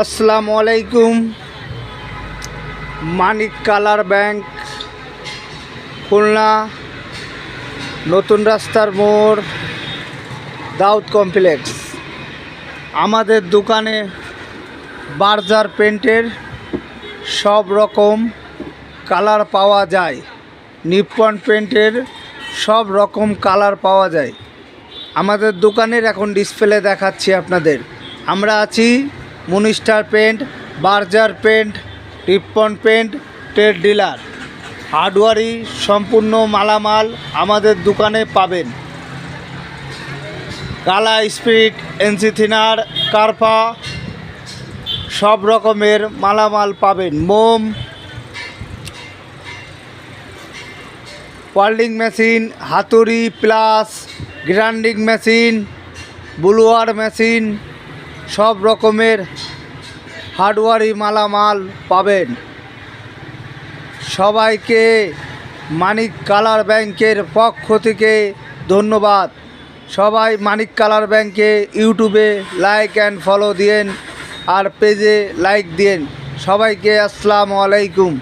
আসসালামু আলাইকুম মানিক colour bank, Khulna, নতুন রাস্তার মোড়, দাউদ কমপ্লেক্স। আমাদের দোকানে বার্জার পেন্টের সব রকম কালার পাওয়া যায়। নিপ্পন পেন্টের সব রকম কালার পাওয়া যায়। আমাদের দোকানের এখন ডিসপ্লে দেখাচ্ছি আপনাদের। আমরা আছি মুনিস্টার paint, Berger paint Ripon paint, trade dealer. হার্ডওয়ারি সম্পূর্ণ মালামাল আমাদের দোকানে পাবেন। কালা স্পিড এনসি থিনার, কার্পা, সব রকমের মালামাল পাবেন। মোম, ওয়ার্ল্ডিং মেশিন, হাতুড়ি, pliers, grinding machine, blower machine সব রকমের হার্ডওয়ারি মালামাল পাবেন। সবাইকে মানিক কালার ব্যাংকের পক্ষ থেকে ধন্যবাদ। সবাই মানিক কালার ব্যাংকে ইউটিউবে লাইক অ্যান্ড ফলো দিয়েন আর পেজে লাইক দিয়েন। সবাইকে আসসালামু আলাইকুম।